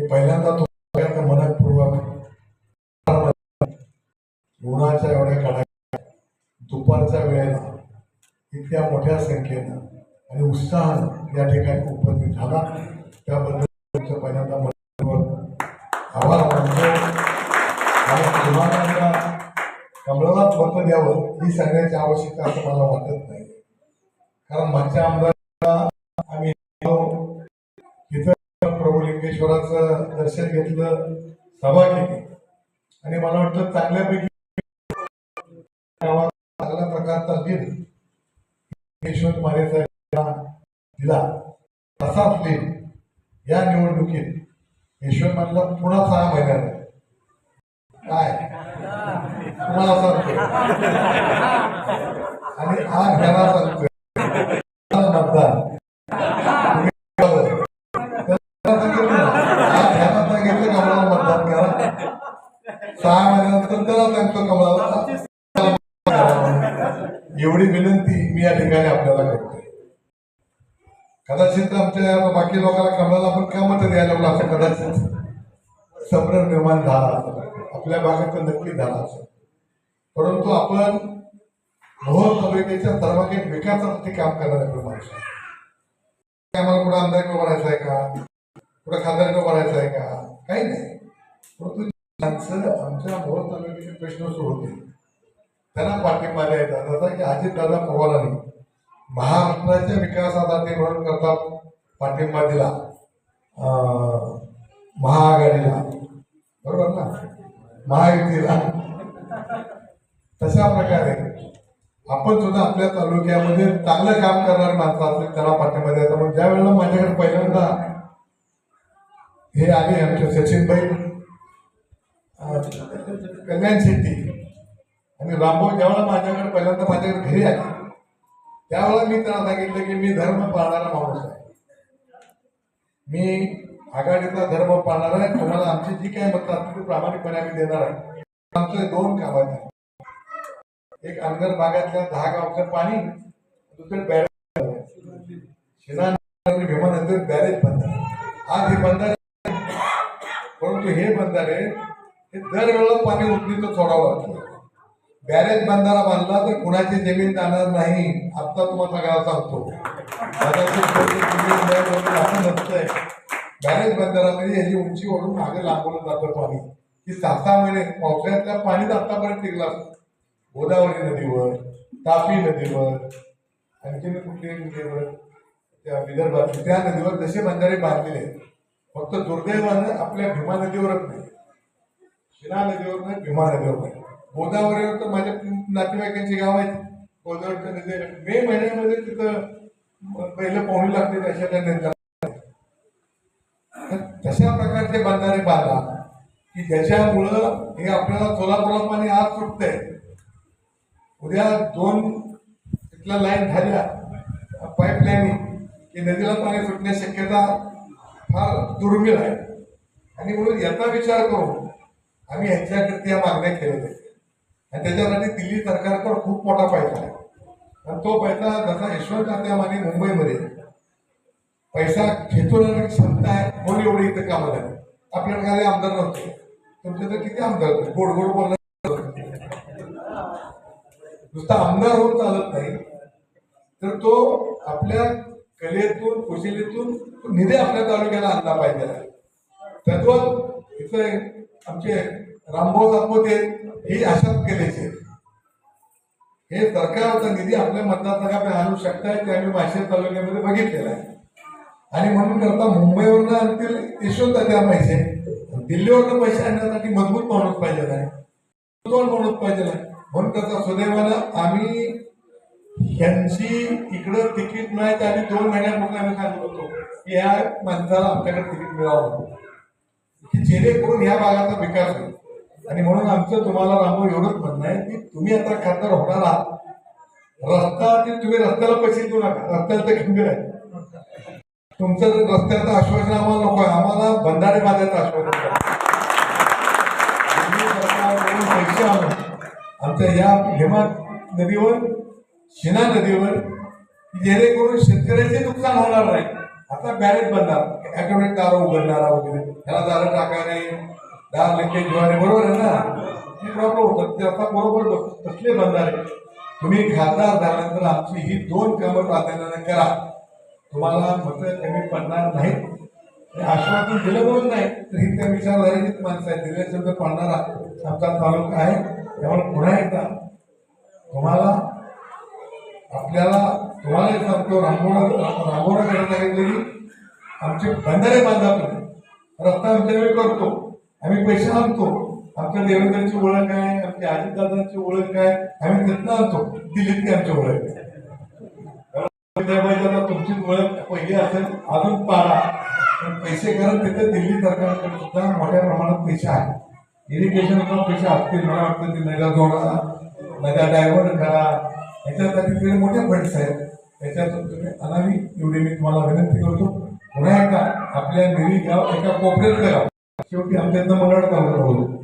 मी पहिल्यांदा तो सगळ्यांना मनपूर्वक उन्हाच्या एवढ्या काढायला दुपारच्या वेळेला इतक्या मोठ्या संख्येनं आणि उत्साहानं या ठिकाणी उपस्थित झाला. त्याबद्दल तुमचं पहिल्यांदा मनपूर्वक आभार मानतो. आणि तुम्हाला जरा मत द्यावं ही सांगण्याची आवश्यकता असं मला वाटत नाही. कारण मागच्या आमदाराला आम्ही योगेश्वराचं दर्शन घेतलं सभा केली. आणि मला वाटतं चांगल्यापैकी चांगल्या प्रकारचा लीड योगेश्वर माने साहेबांना दिला. तसाच लीड या निवडणुकीत यशवंत मानेला पुन्हा सहा महिन्यात. काय? तुम्हाला सांगतो. आणि हा घ्यायला सांगतोय मतदान तुम्ही बघा. त्याला सांगितलं ना, हा घ्यायला सांगितलं कमळाला मतदान करा सहा महिन्यानंतर त्याला सांगतो कमळाला एवढी विनंती मी या ठिकाणी करतोय कदाचित आमच्या बाकी लोकांना कमळाला आपण का मत द्यायला लागलो असं कदाचित. संभ्रम निर्माण झाला असेल. आपल्या भागात तर नक्की झाला असेल. परंतु आपण भोर तालुक्याच्या सर्वांगीण विकासासाठी काम करणारे माणूस आहे. आम्हाला कुठं आमदार उभं आहे का? कुठं खासदार उभं आहे का? काही नाही. परंतु माणसं आमच्या भोर तालुक्याचे प्रश्न सोडवतील त्यांना पाठिंबा द्यायचा. जसा की अजितदादा पवारांनी महाराष्ट्राच्या विकासासाठी म्हणून करता पाठिंबा दिला महाआघाडीला. बरोबर ना? महायुतीला. तशा प्रकारे आपण सुद्धा आपल्या तालुक्यामध्ये चांगलं काम करणारे माणसं असेल त्याला पाठिंबा द्यायचा. मग ज्या वेळेला माझ्याकडे पहिल्यांदा हे आले आमचे सचिनबाई कल्याण शेट्टी आणि रामभाऊ ज्यावेळेला माझ्याकडे पहिल्यांदा माझ्याकडे घरी आले त्यावेळेला मी त्यांना सांगितलं की मी धर्म पाळणारा माणूस आहे. मी आघाडीचा धर्म पाळणार आहे. तुम्हाला आमची जी काही मतं असतील ती प्रामाणिकपणे आम्ही देणार आहे. आमचे दोन कामं आहेत. एक अंगर भागातल्या दहा गावचं पाणी दुसरे बॅरेज शिना आणि भीमा बॅरेज बंधारे आज हे बंधारे परंतु हे बंधारे हे दरवेळेला पाणी उचलीचं सोडावं लागतं. बॅरेज बंधारा बांधला तर कुणाची जमीन जाणार नाही आता तुम्हाला सगळ्याला सांगतो. असं नसतंय बॅरेज बंधारामध्ये म्हणजे ह्याची उंची ओढून मागे लांबवलं जातं पाणी. की सात सहा महिने पावसाळ्यातल्या पाणीच आतापर्यंत टिकलं असतं. गोदावरी नदीवर तापी नदीवर आणखीन कुठली नदीवर त्या विदर्भात त्या नदीवर जसे बंधारे बांधलेले आहेत. फक्त दुर्दैवानं आपल्या भीमा नदीवरच नाही. शिना नदीवर नाही भीमा नदीवर नाही. गोदावरीवर तर माझ्या नातेवाईकांची गाव आहेत. गोदावरीच्या नदी मे महिन्यामध्ये तिथं पहिलं पाहुणे लागते अशा त्या नदीला तशा प्रकारचे बांधारे बांधा की ज्याच्यामुळं हे आपल्याला सोलापुरात पाणी आज सुटतंय. उद्या दोन तिथल्या लाईन झाल्या. पाईपलाईन की नदीला पाणी सुटण्याची शक्यता फार दुर्मिळ आहे. आणि म्हणून याचा विचार करून आम्ही ह्याच्याकरता या मागण्या केलेल्या आहेत. आणि त्याच्यासाठी दिल्ली सरकारकडे खूप मोठा पैसा आहे. आणि तो पैसा जसा यशवंत तात्यामाने मुंबईमध्ये पैसा खेचवण्याची क्षमता आहे म्हणून एवढी इथं कामं झाली? आपल्याला काही आमदार नव्हते. तुमच्या तर किती आमदार होते? गोड गोड बोलणार नुसता आमदार होऊन चालत नाही. तर तो आपल्या कलेतून कुशलीतून तो निधी आपल्या तालुक्याला आणला पाहिजे. तत्व इथं आमचे रामभाऊ सातपुते ही अशाच केलेचे. हे सरकारचा निधी आपल्या मतदारसंघाकडे आणू शकताय ते आम्ही माशेर तालुक्यामध्ये बघितलेलं आहे. आणि म्हणून करता मुंबईवरनं आणतील यशवंत त्या पैसे दिल्लीवरनं पैसे आणण्यासाठी मजबूत माणूस पाहिजे आहे. दोन माणूस पाहिजे आहे. म्हणून करता सुदैवानं आम्ही यांची इकडं तिकीट नाही तर आम्ही दोन महिन्यापूर्वी आम्ही सांगत होतो की ह्या माणसाला आमच्याकडे तिकीट मिळावं. की जेणेकरून ह्या भागाचा विकास होईल. आणि म्हणून आमचं तुम्हाला रामो एवढंच म्हणणं आहे की तुम्ही आता खासदार होणार आहात. रस्ता ते तुम्ही रस्त्याला पैसे देऊ नका. रस्त्याला तर खंबीर आहे. तुमचं जर रस्त्याचं आश्वासन आम्हाला नको आहे. आम्हाला बंधारे बांधायचं आश्वासन पैसे आणून आमच्या या हेमा नदीवर शिना नदीवर जेणेकरून शेतकऱ्याचे नुकसान होणार नाही. आता बॅरेज बनणार. ॲटोमॅटिक दारं उघडणारा वगैरे. त्याला दारं टाकायला दहा लिकेज ज्वारी बरोबर आहे ना? हे प्रॉब्लेम होतात. ते आता बरोबर कसले बनणार आहे? तुम्ही खासदार झाल्यानंतर आमची ही दोन कामं प्राधान्यानं करा. तुम्हाला मतं कमी पडणार नाहीत. हे आश्वासन दिलं म्हणून नाही तर ही त्या विचारधारेचीच माणसं आहेत. दिले शब्द पाळणारा आमचा तालुका आहे. त्यामुळे पुन्हा एकदा तुम्हाला आपल्याला तुम्हाला सांगतो रांगोळा रांगोळा करायला सांगितलं आमची आमचे बंधारे बांधा रस्ता आमच्याकडे करतो. आम्ही पैसे आणतो आमच्या देवेंद्रची ओळख आहे आमच्या अजितदादांची ओळख आहे. आम्ही तिथनं आणतो. दिल्लीत की आमची ओळख त्यामुळे तुमची ओळख पहिली असेल अजून पाडा पण पैसे करत तिथे दिल्ली सरकारकडे सुद्धा मोठ्या प्रमाणात पैसे आहेत. इरिगेशनला पैसे असतील मला वाटतं ते नद्या जोडा नद्या डायव्हर्ट करा. याच्यासाठी तिथे मोठे फंड्स आहेत. त्याच्यातून तुम्ही अनावी एवढी मी तुम्हाला विनंती करतो. पुन्हा एकदा आपल्या निरी गाव एका कोपऱ्यात गाव शेवटी आमच्या इथं मंगळ तालुका बोलू